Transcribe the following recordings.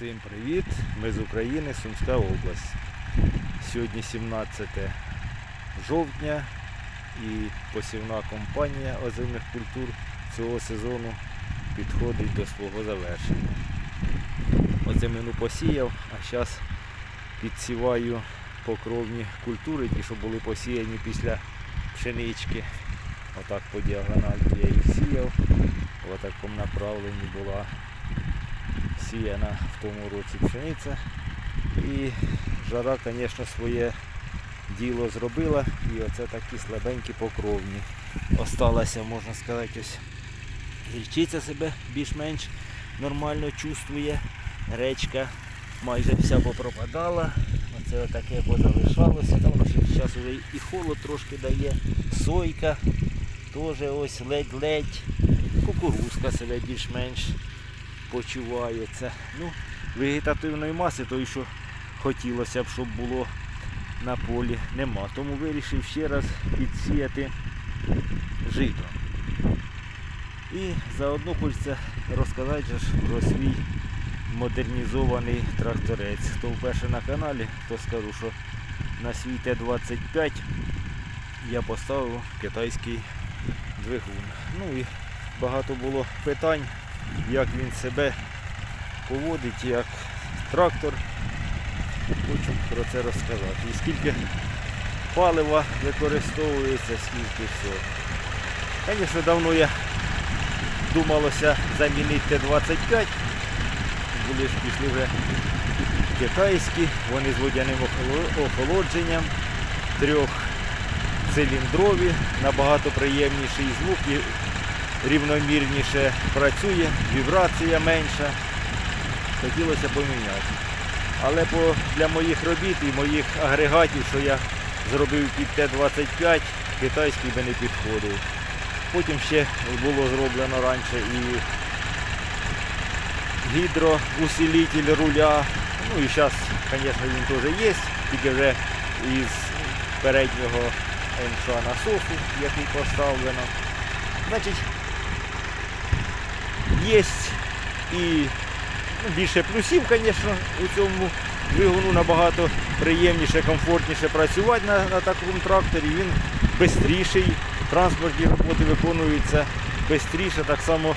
Всім привіт! Ми з України, Сумська область. Сьогодні 17 жовтня і посівна кампанія озимих культур цього сезону підходить до свого завершення. Озимину посіяв, а зараз підсіваю покровні культури, ті, що були посіяні після пшенички. Отак по діагональки я їх сіяв. В такому направленні була сіяна в тому році пшениця. І жара, звісно, своє діло зробила. І оце такі слабенькі покровні. Осталася, можна сказати, ось гірчиця себе більш-менш нормально чувствує. Речка майже вся попропадала. Оце таке позалишалося. Там зараз вже і холод трошки дає. Сойка теж ось ледь-ледь. Кукурузка себе більш-менш почувається. Ну, вегетативної маси, той, що хотілося б, щоб було на полі, нема. Тому вирішив ще раз підсіяти жито. І заодно хочеться розказати про свій модернізований тракторець. Хто вперше на каналі, то скажу, що на свій Т-25 я поставив китайський двигун. Ну і багато було питань, як він себе поводить, як трактор. Хочу про це розказати. І скільки палива використовується, скільки всього. Звісно, давно я думалося замінити Т-25. Були ж пішли вже китайські, вони з водяним охоло- охолодженням, трьохциліндрові, набагато приємніший звук і рівномірніше працює, вібрація менша. Хотілося поміняти. Але по, для моїх робіт і моїх агрегатів, що я зробив під Т-25, китайський би не підходив. Потім ще було зроблено раніше і гідроусилитель руля. Ну і зараз, звісно, він теж є, тільки вже із переднього МШ насосу, який поставлено. Значить, є і ну, більше плюсів, звісно, у цьому двигуну набагато приємніше, комфортніше працювати на, на такому тракторі. Він швидший, транспортні роботи виконуються швидше. Так само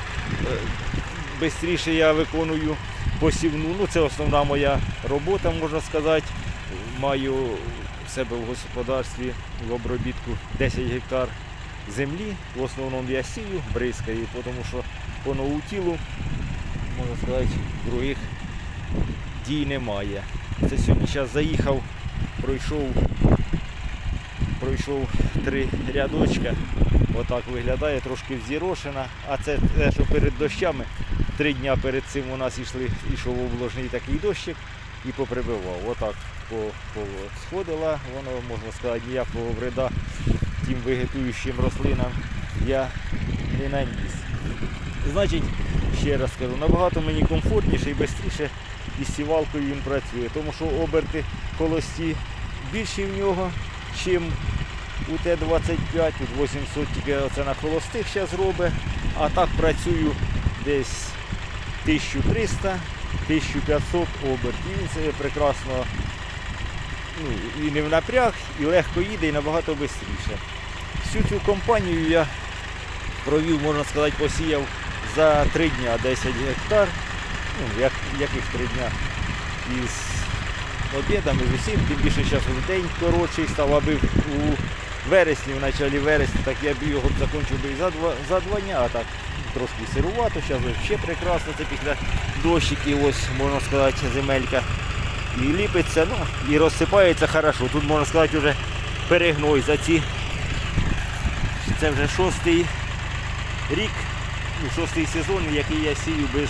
швидше я виконую посівну. Ну, це основна моя робота, можна сказати. Маю в себе в господарстві в обробітку 10 гектар землі. В основному я сію, бризкаю, тому що по наутілу, можна сказати, других дій немає. Це сьогодні зараз заїхав, пройшов, пройшов три рядочка. Отак виглядає, трошки взірошена. А це те, що перед дощами, три дня перед цим у нас йшли, йшов обложний такий дощик і поприбивав. Отак по, по, сходила, воно, можна сказати, ніякого вреда тим вегетуючим рослинам я не наніс. Значить, ще раз скажу, набагато мені комфортніше і швидше із сівалкою він працює, тому що оберти холості більші в нього, чим у Т-25, тут 800 тільки оце на холостих зараз робить, а так працюю десь 1300 1500 обертів. І він це прекрасно ну, і не в напряг, і легко їде, і набагато швидше. Всю цю компанію я провів, можна сказати, посіяв за три дня 10 гектар. Ну, як, яких три дня із обідами, з усім, тим більше зараз день коротший став, аби у вересні, в началі вересня, так я б його закінчив би і за два, за два дня, а так трошки сирувато, зараз ще прекрасно, це після дощиків, ось можна сказати, земелька. І ліпиться, ну, і розсипається хорошо. Тут можна сказати вже перегной за ці. Це вже шостий рік, ну, шостий сезон, який я сію без,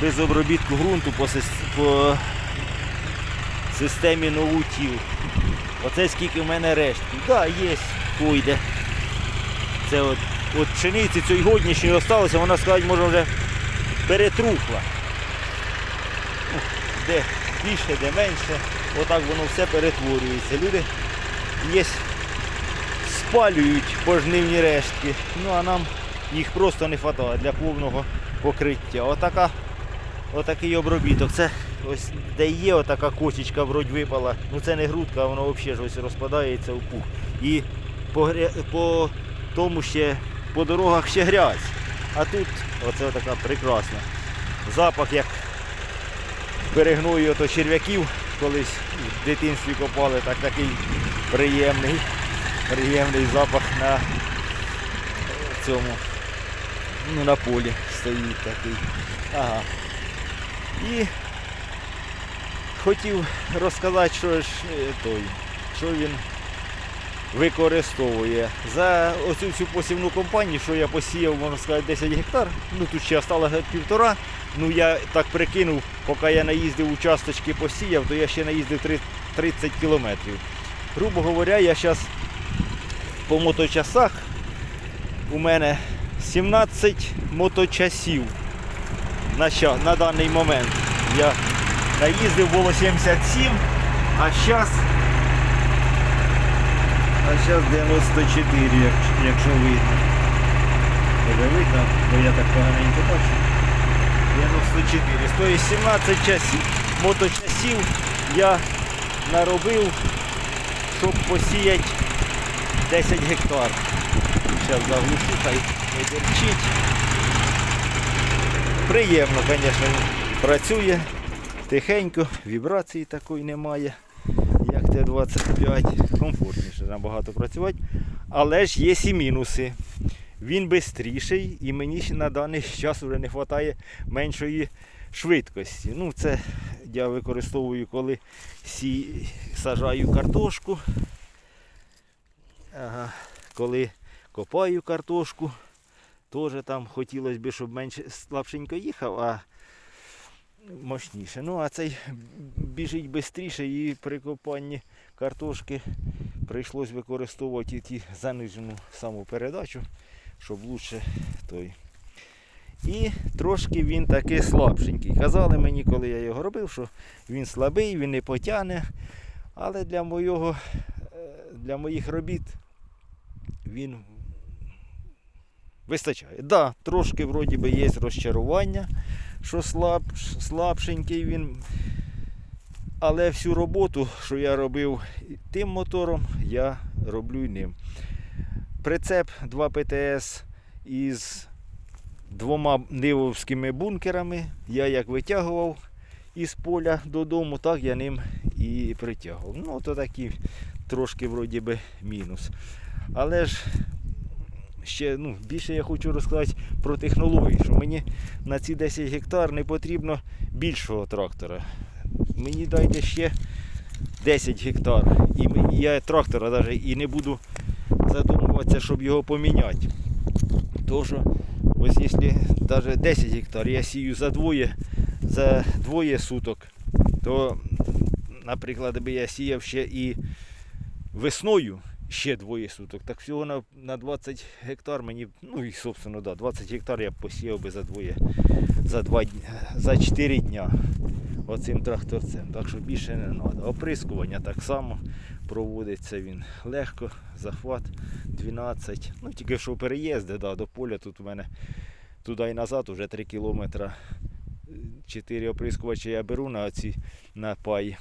без обробітку ґрунту по, по системі новутів. Оце скільки в мене рештки. Так, да, є, пойде. Це от, от пшениці цієї годнішньої осталося, вона сказати, може вже перетрухла. Де більше, де менше. Отак воно все перетворюється. Люди є спалюють пожнивні рештки, ну а нам їх просто не вистачає для повного покриття. Отака отакий обробіток. Це ось де є отака кочечка вроді випала. Ну це не грудка, воно взагалі ж ось розпадається в пух. І по, по тому ще по дорогах ще грязь. А тут оце така прекрасна. Запах як перегною ото черв'яків колись в дитинстві копали, так такий приємний, приємний запах на цьому, ну на полі стоїть такий. Ага. І хотів розказати, що ж е, той, що він використовує. За оцю всю посівну компанію, що я посіяв, можна сказати, 10 гектар, ну тут ще осталося півтора. Ну я так прикинув, поки я наїздив участочки посіяв, то я ще наїздив 30 кілометрів. Грубо говоря, я зараз по моточасах у мене 17 моточасів на, ща- на даний момент. Я наїздив було 77, а зараз а зараз 94, як, якщо видно. Тебе видно, бо я так поганенько бачу. 94. Тобто 17 часів, моточасів я наробив, щоб посіяти 10 гектар. Зараз заглушу, не дерчить. Приємно, звісно, працює тихенько, вібрації такої немає, як Т-25. Комфортніше набагато працювати. Але ж є і мінуси. Він швидший і мені ще на даний час вже не вистачає меншої швидкості. Ну, це я використовую, коли сі... сажаю картошку. Ага. Коли копаю картошку, теж там хотілося б, щоб менше слабшенько їхав, а мощніше. Ну, а цей біжить швидше і при копанні картошки прийшлось використовувати ті занижену саму передачу, щоб лучше той. І трошки він такий слабшенький. Казали мені, коли я його робив, що він слабий, він не потягне. Але для, моєго, е, для моїх робіт він вистачає. Так, да, трошки вроді би є розчарування, що слаб, слабшенький він. Але всю роботу, що я робив тим мотором, я роблю ним. Прицеп 2 ПТС із двома нивовськими бункерами. Я як витягував із поля додому, так я ним і притягував. Ну, то такий трошки вроді би мінус. Але ж ще ну, більше я хочу розказати про технологію, що мені на ці 10 гектар не потрібно більшого трактора. Мені дайте ще 10 гектар. І я трактора навіть і не буду задумуватися, щоб його поміняти. Що ось якщо навіть 10 гектар я сію за двоє, за двоє суток, то, наприклад, би я сіяв ще і весною ще двоє суток, так всього на, на 20 гектар мені, ну і собственно, да, 20 гектар я б посіяв би за двоє, за, два, за 4 дня оцим тракторцем. Так що більше не треба. Оприскування так само проводиться він легко, захват 12. Ну тільки що переїзди да, до поля тут у мене туди і назад уже 3 кілометри. 4 оприскувачі я беру на оці на пай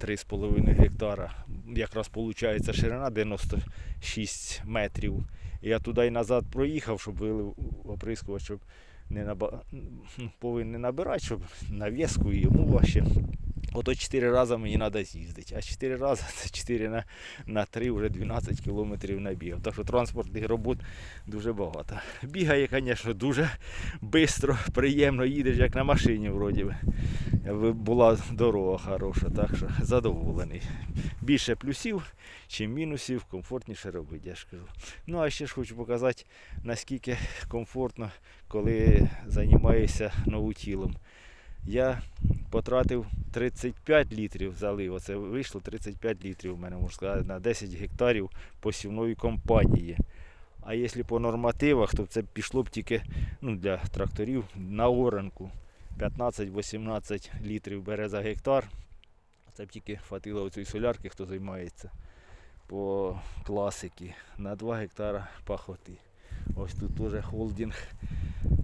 3,5 гектара. Якраз виходить ширина 96 метрів. Я туди і назад проїхав, щоб вилив оприскувач, щоб не наба... повинен набирати, щоб нав'язку і йому важче. Ото 4 рази мені треба з'їздити, а 4 рази це 4 на, на 3 вже 12 кілометрів набігав. Так що транспортних робот дуже багато. Бігає, звісно, дуже швидко, приємно їдеш, як на машині вроді би. Була дорога хороша, так що задоволений. Більше плюсів, чим мінусів, комфортніше робити, я ж кажу. Ну а ще ж хочу показати, наскільки комфортно, коли займаєшся наутілом. Я потратив 35 літрів залив. Оце вийшло 35 літрів у мене, можна сказати, на 10 гектарів посівної компанії. А якщо по нормативах, то це пішло б тільки ну, для тракторів на оранку. 15-18 літрів бере за гектар. Це б тільки хватило цієї солярки, хто займається по класики. На 2 гектара пахоти. Ось тут теж холдинг.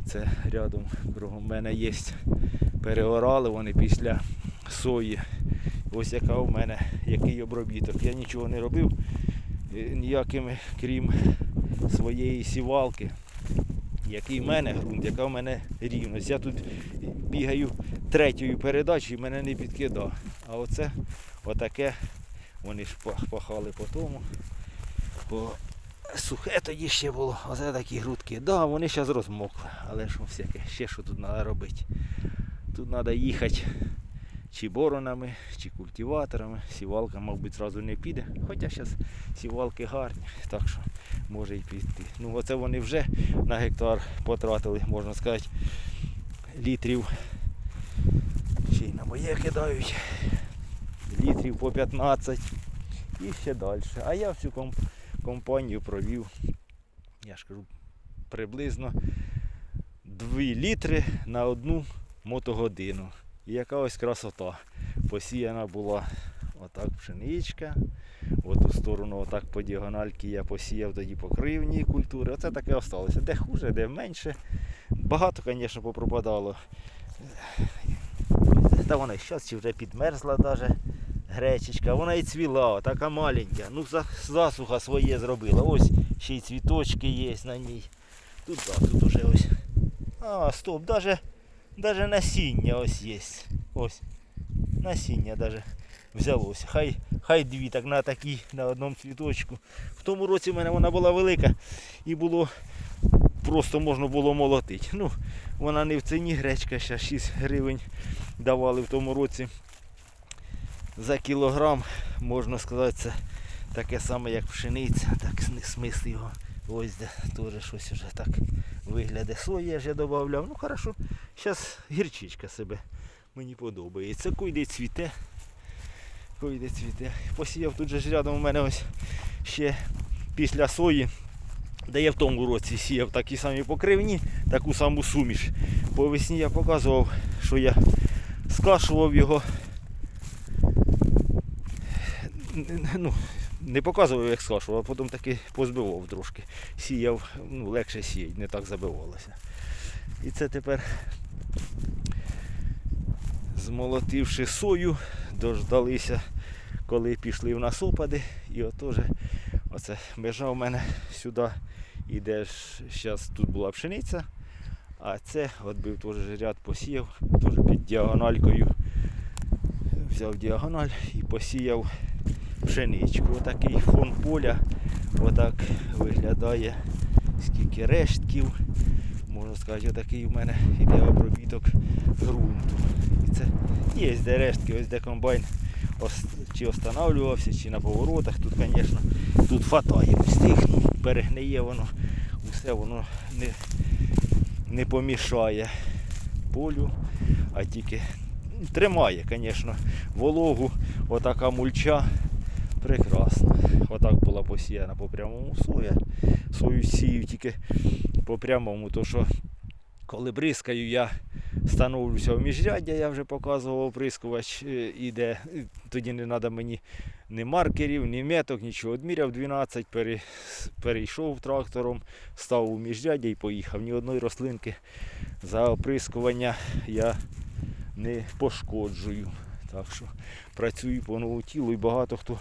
Це рядом кругом мене є переорали вони після сої. Ось яка у мене, який обробіток. Я нічого не робив е, ніякими, крім своєї сівалки. Який в мене ґрунт, яка в мене рівність. Я тут бігаю третьою передачею, мене не підкидав. А оце отаке вони ж пахали по тому. Бо сухе тоді ще було, оце такі грудки. Да, вони зараз розмокли, але що всяке, ще що тут треба робити. Тут треба їхати чи боронами, чи культиваторами. Сівалка, мабуть, зразу не піде. Хоча зараз сівалки гарні, так що може і піти. Ну оце вони вже на гектар потратили, можна сказати, літрів. Ще й на моє кидають. Літрів по 15 і ще далі. А я всю комп- компанію провів, я ж кажу, приблизно 2 літри на одну мотогодину. І яка ось красота. Посіяна була отак пшеничка. В ту сторону, отак по діагональки я посіяв тоді покривні культури. Оце таке осталося. Де хуже, де менше. Багато, звісно, попропадало. Та вона зараз чи вже підмерзла навіть гречечка. Вона і цвіла, така маленька. Ну, засуха своє зробила. Ось ще й цвіточки є на ній. Тут так, тут уже ось. А, стоп, даже, даже насіння ось є. Ось. Насіння даже взялося. Хай, хай дві, так на такій, на одному цвіточку. В тому році в мене вона була велика і було просто можна було молотити. Ну, вона не в ціні, гречка ще 6 гривень давали в тому році. За кілограм, можна сказати, це таке саме, як пшениця, так сни- смисл його. Ось де теж щось вже так вигляде. Сої я ж я додавав. Ну хорошо, зараз гірчичка себе мені подобається. Койде цвіте. Койде цвіте. Посіяв тут же ж рядом у мене ось ще після сої, де я в тому році сіяв такі самі покривні, таку саму суміш. По весні я показував, що я скашував його. Ну, не показував, як скашував, а потім таки позбивав трошки. Сіяв, ну, легше сіяти, не так забивалося. І це тепер, змолотивши сою, дождалися, коли пішли в нас опади. І отож, оце межа у мене сюди іде. Зараз тут була пшениця, а це був теж ряд посіяв, теж під діагональкою. Взяв діагональ і посіяв пшеничку. Отакий фон поля. Отак виглядає скільки рештків. Можна сказати, отакий у мене іде обробіток ґрунту. І це є де рештки, ось де комбайн чи останавливався, чи на поворотах. Тут, звісно, тут фатає. Ну, перегниє воно, усе воно не, не помішає полю, а тільки тримає, звісно, вологу, отака мульча прекрасна. Отак була посіяна по прямому соя. Сою сію тільки по прямому, то що коли бризкаю, я становлюся в міжряддя, я вже показував оприскувач е, іде. Тоді не треба мені ні маркерів, ні меток, нічого. Одміряв 12, пере, перейшов трактором, став у міжряддя і поїхав. Ні одної рослинки за оприскування я не пошкоджую. Так що працюю по нову тілу і багато хто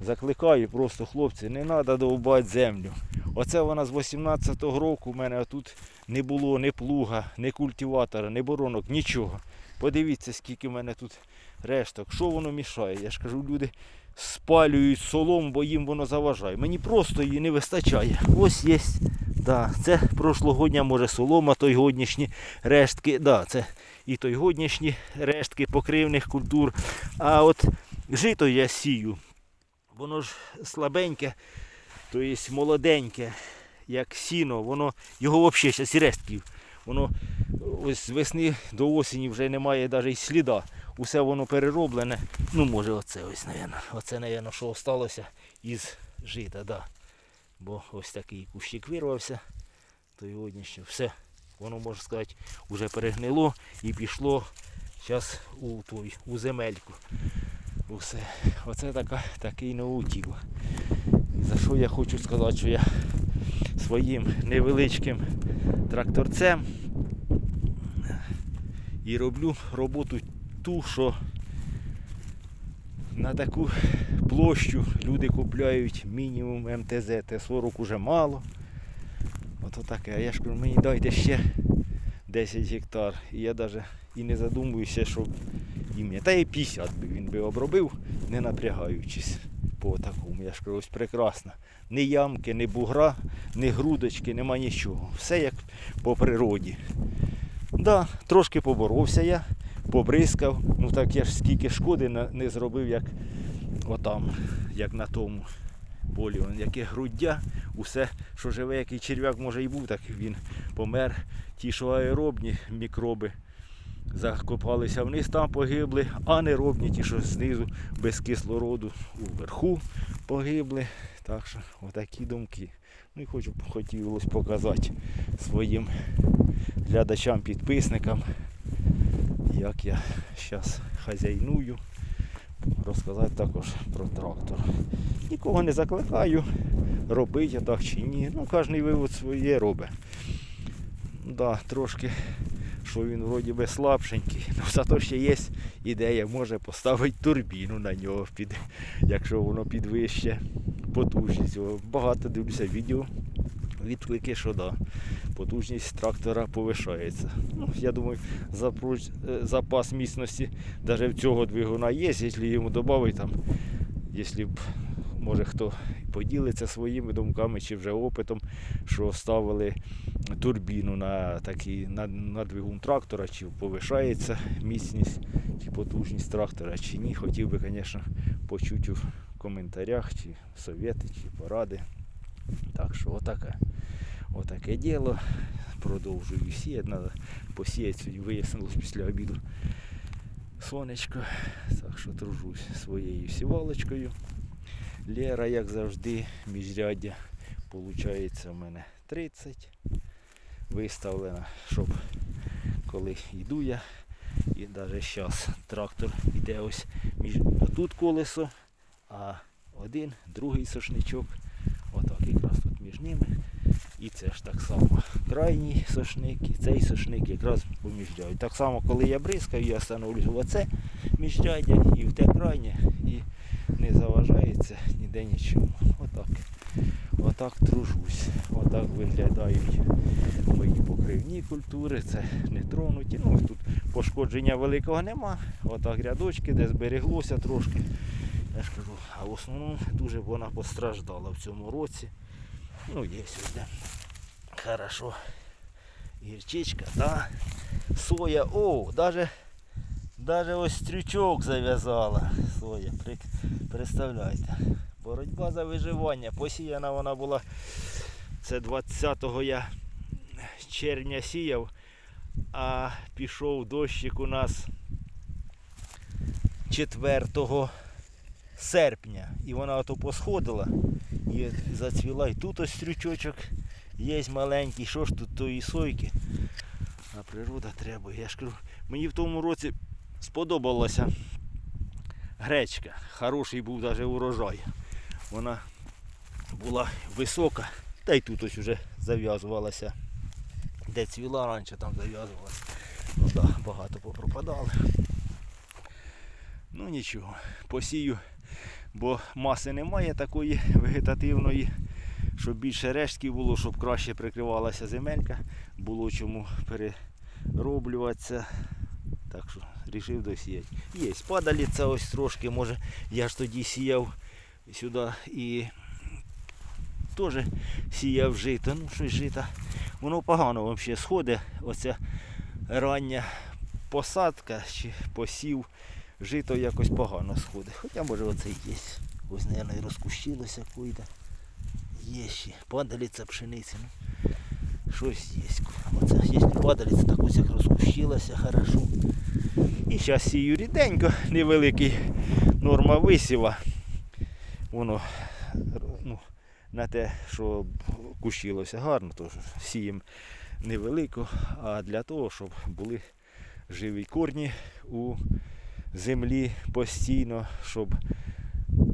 закликає, просто хлопці, не треба довбати землю. Оце вона з 18-го року в мене тут не було ні плуга, ні культиватора, ні боронок, нічого. Подивіться, скільки в мене тут решток. Що воно мішає? Я ж кажу, люди спалюють солому, бо їм воно заважає. Мені просто її не вистачає. Ось є. Да, це прошлогодня, може, солома, той годнішні рештки. Да, це і той годнішні рештки покривних культур. А от жито я сію. Воно ж слабеньке, то є молоденьке, як сіно, воно його взагалі зараз і. Воно ось з весни до осені вже немає навіть сліда. Усе воно перероблене. Ну, може, оце ось, напевно. Оце, напевно, що осталося із жита, да. Бо ось такий кущик вирвався, то сьогоднішнє все. Воно, можна сказати, вже перегнило і пішло зараз у той, у земельку. Усе. Оце така, такий наутіл. І за що я хочу сказати, що я своїм невеличким тракторцем І роблю роботу ту, що на таку площу люди купляють мінімум МТЗ, Т-40 уже мало. Ото таке. А я ж кажу, мені дайте ще 10 гектар. І я навіть і не задумуюся, що ім'я. Та і 50 би обробив, не напрягаючись по такому. Я ж кажу, ось прекрасно. Ні ямки, ні бугра, ні грудочки, нема нічого. Все як по природі. Да, трошки поборовся я, побризкав. Ну так я ж скільки шкоди не зробив, як отам, як на тому полі. Яке груддя, усе, що живе, який черв'як може і був, так він помер. Ті, що аеробні мікроби закопалися вниз, там погибли, а неробні, ті, що знизу без кислороду уверху погибли. Так що отакі думки. Ну і хочу хотілося показати своїм глядачам, підписникам, як я зараз хазяйную. Розказати також про трактор. Нікого не закликаю, робити так чи ні. Ну, кожен вивод своє робить. Да, трошки, що він вроді би слабшенький. Ну, зато ще є ідея, може поставити турбіну на нього, під, якщо воно підвище потужність. Багато дивлюся відео, відклики, що да, потужність трактора повишається. Ну, я думаю, запруч- е, запас міцності навіть в цього двигуна є, якщо йому додати там, якщо б може хто поділиться своїми думками чи вже опитом, що ставили турбіну на такий на, на двигун трактора, чи повишається міцність чи потужність трактора, чи ні. Хотів би, звісно, почути в коментарях, чи совєти, чи поради. Так що отаке, отаке діло. Продовжую сіяти, треба посіяти сьогодні, вияснилось після обіду сонечко. Так що тружусь своєю сівалочкою. Лера, як завжди, міжряддя. Получається в мене 30. Виставлена, щоб коли йду я. І навіть зараз трактор йде ось між тут колесо, а один, другий сошничок. Отак якраз тут між ними. І це ж так само крайній сошник і цей сошник якраз поміждяють. Так само, коли я бризкаю, я становлюсь в оце міжряддя і в те крайнє і не заважається ніде нічому. Отак. Отак тружусь. Отак виглядають мої покривні культури. Це не тронуті. Ну, тут пошкодження великого нема. Отак рядочки, де збереглося трошки. Я ж кажу, а в основному дуже вона постраждала в цьому році. Ну, є сюди. Хорошо. Гірчичка, да. Соя. О, даже, даже ось стрючок зав'язала. Соя. Представляєте. Боротьба за виживання. Посіяна вона була. Це 20 я червня сіяв, а пішов дощик у нас 4 серпня. І вона ото посходила і зацвіла. І тут ось стрючочок є маленький. Що ж тут тої сойки? А природа треба. Я ж кажу, мені в тому році сподобалася гречка. Хороший був навіть урожай. Вона була висока. Та й тут ось вже зав'язувалася. Де цвіла раніше, там зав'язувалася. Ну так, багато попропадали. Ну нічого, посію, бо маси немає такої вегетативної, щоб більше рештків було, щоб краще прикривалася земелька, було чому перероблюватися. Так що рішив досіяти. Є, падаліця ось трошки, може я ж тоді сіяв сюди і теж сіяв жито. Ну щось жита. Воно погано взагалі сходить. Оця рання посадка чи посів. Жито якось погано сходить. Хоча може оце і є. Ось, мабуть, і розкущилося койде. Є ще. Падаліця пшениці. Ну, щось є. Оце є падаліця, так ось як розкущилася хорошо. І зараз сію ріденько, невеликий норма висіва. Воно ну, на те, що кущилося гарно, то сіємо невелико, а для того, щоб були живі корні у землі постійно, щоб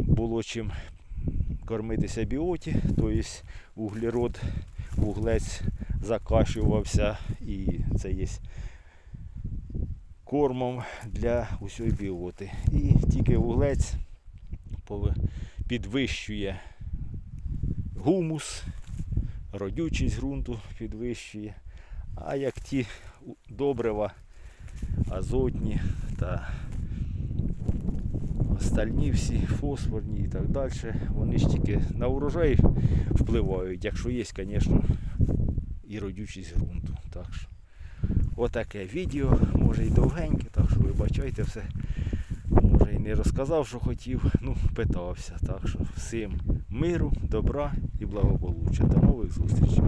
було чим кормитися біоті, тобто углерод, вуглець закачувався і це є кормом для усієї біоти. І тільки вуглець підвищує гумус, родючість ґрунту підвищує. А як ті добрива азотні та остальні всі фосфорні і так далі, вони ж тільки на урожай впливають, якщо є, звісно, і родючість ґрунту. Так що, отаке відео, може і довгеньке, так що вибачайте все. Може і не розказав, що хотів, ну, питався. Так що всім миру, добра і благополуччя. До нових зустрічей.